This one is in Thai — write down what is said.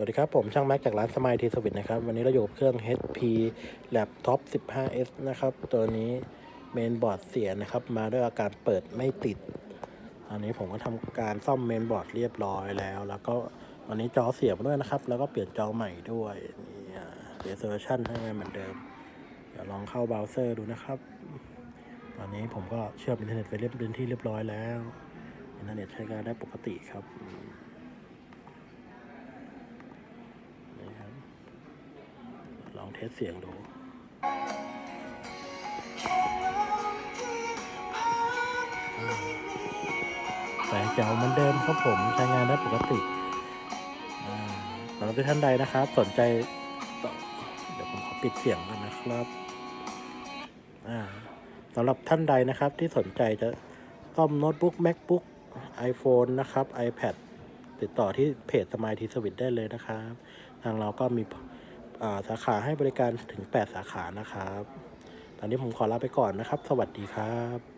สวัสดีครับ ผมช่างแม็กจากร้านสมายทีสวิตนะครับ วันนี้เราอยู่กับเครื่อง HP Laptop 15s นะครับ ตัวนี้เมนบอร์ดเสียนะครับ มาด้วยอาการเปิดไม่ติดอันนี้ผมก็ทำการซ่อมเมนบอร์ดเรียบร้อยแล้ว แล้วก็วันนี้จอเสียมาด้วยนะครับ แล้วก็เปลี่ยนจอใหม่ด้วยนี่เรโซลูชันให้เหมือนเดิม เดี๋ยวลองเข้าเบราว์เซอร์ดูนะครับ ตอนนี้ผมก็เชื่อมอินเทอร์เน็ตไปเรียบเป็นที่เรียบร้อยแล้ว อินเทอร์เน็ตใช้งานได้ปกติครับ นี่ครับ ล องเทสเสียงดูแสงแจ๋วเหมือนเดิมครับผมใช้งานได้ปกติสำหรับท่านใดนะครับ สนใจ เดี๋ยวผมขอปิดเสียงกันนะครับสำหรับท่านใดนะครับที่สนใจจะซ่อมโน้ตบุ๊ก macbook iphone นะครับ ipad ติดต่อที่เพจสมายทีสวิตได้เลยนะครับ ทางเราก็มี สาขาให้บริการถึง 8 สาขานะครับ ตอนนี้ผมขอลาไปก่อนนะครับ สวัสดีครับ